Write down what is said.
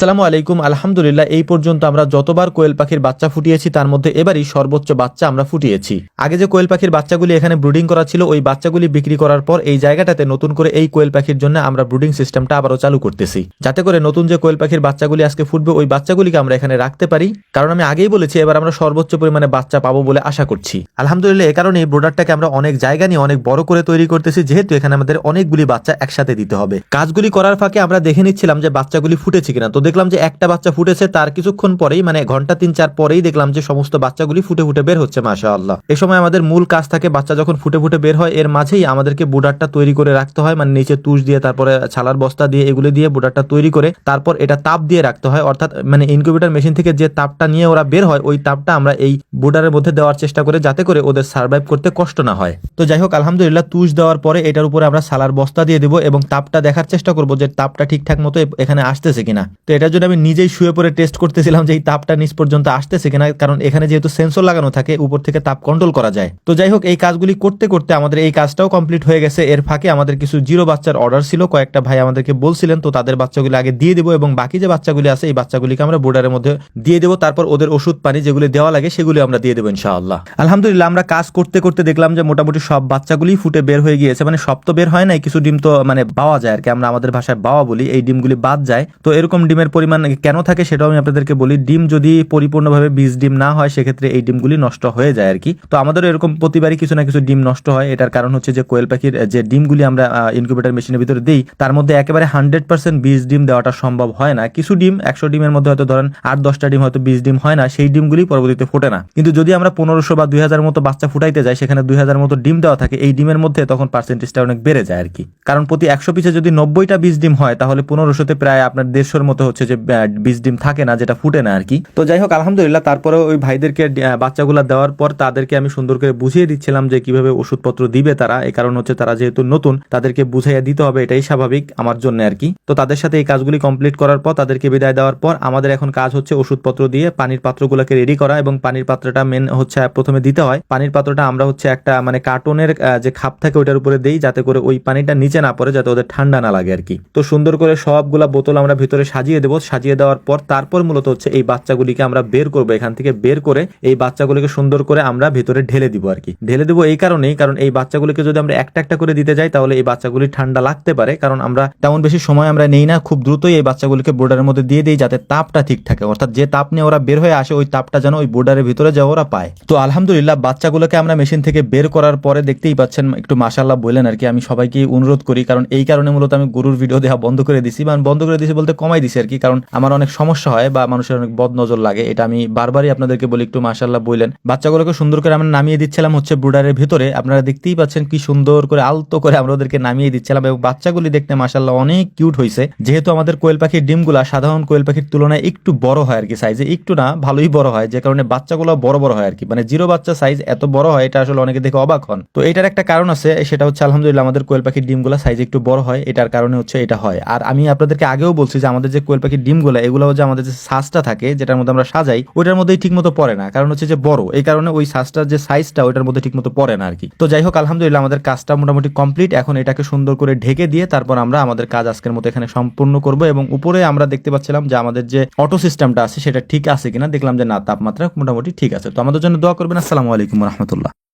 আসসালামু আলাইকুম, আলহামদুলিল্লাহ, এই পর্যন্ত আমরা যতবার কোয়েল পাখির বাচ্চা ফুটিয়েছি, তার মধ্যে এবারই সর্বোচ্চ বাচ্চা আমরা ফুটিয়েছি। আগে যে কোয়েল পাখির বাচ্চাগুলি এখানে ব্রুডিং করা ছিল, ওই বাচ্চাগুলি বিক্রি করার পর এই জায়গাটাতে নতুন করে এই কোয়েল পাখির জন্য আমরা ব্রুডিং সিস্টেমটা আবারও চালু করতেছি। যাতে করে নতুন যে কোয়েল পাখির বাচ্চাগুলি আজকে ফুটবে, ওই বাচ্চাগুলিকে আমরা এখানে রাখতে পারি। কারণ আমি আগেই বলেছি, এবার আমরা সর্বোচ্চ পরিমাণে বাচ্চা পাবো বলে আশা করছি। আলহামদুলিল্লাহ, এ কারণে এই ব্রোডারটাকে আমরা অনেক জায়গা নিয়ে অনেক বড় করে তৈরি করতেছি, যেহেতু এখানে আমাদের অনেকগুলি বাচ্চা একসাথে দিতে হবে। কাজগুলি করার ফাঁকে আমরা দেখে নিচ্ছিলাম যে বাচ্চাগুলি ফুটেছে কিনা। তো দেখলাম যে একটা বাচ্চা ফুটেছে, তার কিছুক্ষণ পরেই মানে ঘণ্টা তিন, চার পরেই দেখলাম যে সমস্ত বাচ্চাগুলি ফুটে ফুটে বের হচ্ছে মাশা আল্লাহ এ সময় আমাদের মূল কাজ থাকে, বাচ্চা যখন ফুটে ফুটে বের হয়, এর মাঝেই আমাদেরকে বুডারটা তৈরি করে রাখতে হয় মানে নিচে তুষ দিয়ে, তারপরে ছালার বস্তা দিয়ে, এগুলো দিয়ে বুডারটা তৈরি করে, তারপর এটা তাপ দিয়ে রাখতে হয়, অর্থাৎ মানে ইনকিউবেটর মেশিন থেকে যে তাপটা নিয়ে ওরা বের হয়, ওই তাপটা আমরা এই বুডারের মধ্যে দেওয়ার চেষ্টা করে, যাতে করে ওদের সার্ভাইভ করতে কষ্ট না হয়। তো যাই হোক, আলহামদুলিল্লাহ, তুষ দেওয়ার পরে এটার উপরে আমরা সালার বস্তা দিয়ে দেবো এবং তাপটা দেখার চেষ্টা করব যে তাপটা ঠিকঠাক মতো এখানে আসতেছে কিনা। তো এটার জন্য আমি নিজেই শুয়ে পরে টেস্ট করতেছিলাম যে এই তাপটা নিচ পর্যন্ত আসতেছে কিনা, কারণ এখানে যেহেতু সেন্সর লাগানো থাকে, উপর থেকে তাপ কন্ট্রোল করা যায়। তো যাই হোক, এই কাজগুলি করতে করতে আমাদের এই কাজটাও কমপ্লিট হয়ে গেছে। এর ফাঁকে আমাদের কিছু জিরো বাচ্চার অর্ডার ছিল। কয়েকটা ভাই আমাদেরকে বলছিলেন, তো তাদের বাচ্চাগুলি আগে দিয়ে দেবো এবং বাকি যে বাচ্চাগুলি আছে, এই বাচ্চাগুলিকে আমরা বোর্ডারের মধ্যে দিয়ে দেবো। তারপর ওদের ওষুধ, পানি যেগুলি দেওয়া লাগে, সেগুলি আমরা দিয়ে দেবো ইনশাআল্লাহ। আলহামদুলিল্লাহ, আমরা কাজ করতে করতে দেখলাম যে মোটামুটি সব বাচ্চাগুলি ফুটে বের হয়ে গিয়েছে। মানে সব তো বের হয় নাই, কিছু ডিম তো মানে পাওয়া যায় আর কি। আমরা আমাদের ভাষায় বাওয়া বলি, এই ডিমগুলি বাদ যায়। তো এরকম ডিমের পরিমাণ কেন থাকে সেটাও আমি আপনাদেরকে বলি। ডিম যদি পরিপূর্ণভাবে বীজ ডিম না হয়, সেক্ষেত্রে এই ডিমগুলি নষ্ট হয়ে যায় আর কি তো আমাদেরও এরকম প্রতিবারই কিছু না কিছু ডিম নষ্ট হয়। এটার কারণ হচ্ছে যে কোয়েল পাখির যে ডিমগুলি আমরা ইনকিউবেটর মেশিনের ভিতরে দিই, তার মধ্যে একেবারে হান্ড্রেড পার্সেন্ট বীজ ডিম দেওয়াটা সম্ভব হয় না। কিছু ডিম, একশো ডিমের মধ্যে হয়তো ধরেন আট, দশটা ডিম হয়তো বীজ ডিম হয় না, সেই ডিমগুলি পরবর্তীতে ফোটে না। কিন্তু যদি আমরা পনেরোশো বা দুই হাজার মতো বাচ্চা ফুটাইতে যাই, সেখানে দুই হাজার মতো ডিম দেওয়া থাকে, এই ডিমের মধ্যে তখন পার্সেন্টেজটা অনেক বেড়ে যায় আর কি কারণ প্রতি একশো পিছে যদি নব্বইটা বীজ ডিম হয়, তাহলে পনেরোশোতে প্রায় আপনার দেড়শোর মতো হচ্ছে যে আহ, বীজ ডিম থাকে না যেটা ফুটে না আর কি। তো যাই হোক আলহামদুলিল্লাহ তারপরে ওই ভাইদেরকে বাচ্চাগুলা দেওয়ার পর তাদেরকে আমি সুন্দর করে বুঝিয়ে দিচ্ছিলাম যে কীভাবে ওষুধপত্র দিবে তারা। এই কারণ হচ্ছে তারা যেহেতু নতুন তাদেরকে বুঝাইয়া দিতে হবে এটাই স্বাভাবিক আমার জন্য আর কি। তো তাদের সাথে এই কাজগুলি কমপ্লিট করার পর তাদেরকে বিদায় দেওয়ার পর আমাদের এখন কাজ হচ্ছে ওষুধপত্র দিয়ে পানির পাত্রগুলোকে রেডি করা এবং পানির পাত্রটা মেন হচ্ছে প্রথমে দিতে হয়। পানির পাত্রটা আমরা হচ্ছে একটা মানে কার্টনের যে খাপ থাকে ওইটার উপরে দেই যাতে করে ওই পানিটা নিচে না পড়ে যাতে ওদের ঠান্ডা না লাগে আর কি। তো সুন্দর করে সবগুলা বোতল আমরা ভিতরে সাজিয়ে দেবো, সাজিয়ে দেওয়ার পর তারপর মূলত হচ্ছে এই বাচ্চাগুলিকে আমরা বের করব। এখান থেকে বের করে এই বাচ্চাগুলিকে সুন্দর করে আমরা ভেতরে ঢেলে দিব আর কি। ঢেলে দেবো এই কারণেই, কারণ এই বাচ্চাগুলিকে যদি আমরা একটা একটা করে দিতে যাই, তাহলে এই বাচ্চাগুলি ঠান্ডা লাগতে পারে। কারণ আমরা তেমন বেশি সময় আমরা নেই না, খুব দ্রুতই এই বাচ্চাগুলিকে বোর্ডারের মধ্যে দিয়ে দিই যাতে তাপটা ঠিক থাকে। অর্থাৎ যে তাপ নিয়ে ওরা বের হয়ে আসে, ওই তাপটা যেন ওই বোর্ডারের ভিতরে যা ওরা পায়। তো আলহামদুলিল্লাহ, বাচ্চাগুলোকে আমরা মেশিন থেকে বের করার পরে দেখতেই পাচ্ছেন, একটু মাশাল্লাহ বললেন আর কি, আমি সবাইকে অনুরোধ করি, কারণ এই কারণে মূলত আমি গরুর ভিডিও দেওয়া বন্ধ করে দিছি। মানে বন্ধ করে দিছি বলতে কমাই দিছি আর কি? কারণ আমার অনেক সমস্যা হয় বা মানুষের অনেক বদ নজর লাগে। এটা আমি বারবারই আপনাদেরকে বলি, একটু মাশাল্লাহ বললেন বাচ্চাগুলোকে সুন্দর করে আমরা নামিয়ে দিচ্ছিলাম হচ্ছে ব্রুডারের ভিতরে। আপনারা দেখতেই পাচ্ছেন কি সুন্দর করে আলতো করে আমরা ওদেরকে নামিয়ে দিচ্ছিলাম এবং বাচ্চাগুলি দেখতে মাশাল্লাহ অনেক কিউট হয়েছে যেহেতু আমাদের কোয়েল পাখির ডিমগুলা সাধারণ কোয়েল পাখির তুলনায় একটু বড় হয় আর কি সাইজে একটু না, ভালোই বড় হয়। যে কারণে বাচ্চাগুলো বড় বড় হয় আর কি মানে জিরো বাচ্চা সাইজ এত বড় হয়, এটা আসলে অনেকে দেখে অবাক হন। তো এটার একটা কারণ আছে, সেটা হচ্ছে আলহামদুলিল্লাহ আমাদের কোয়েল পাখির ডিমগুলো সাইজ একটু বড় হয়, এটার কারণে হচ্ছে এটা হয়। আর আমি আপনাদেরকে আগেও বলছি যে আমাদের যে কোয়েল পাখির ডিমগুলো এগুলো যে আমাদের যে সাজটা থাকে, যেটার মধ্যে আমরা সাজাই, ওইটার মধ্যেই ঠিক মতো পড়ে না। কারণ হচ্ছে যে বড়, এই কারণে ওই সাজটার যে সাইজটা ওইটার মধ্যে ঠিক মতো পড়ে না আর কি তো যাই হোক, আলহামদুলিল্লাহ, আমাদের কাজটা মোটামুটি কমপ্লিট এখন এটাকে সুন্দর করে ঢেকে দিয়ে তারপর আমরা আমাদের কাজ আজকের মতো এখানে সম্পূর্ণ করব এবং উপরে আমরা দেখতে পাচ্ছিলাম যে আমাদের যে অটো সিস্টেমটা আছে, সেটা ঠিক আছে কিনা, দেখলাম যে না, তাপমাত্রা মোটামুটি ঠিক আছে। তো আমাদের জন্য দোয়া করবেন। আসসালামু আলাইকুম রহমতুল্লাহ।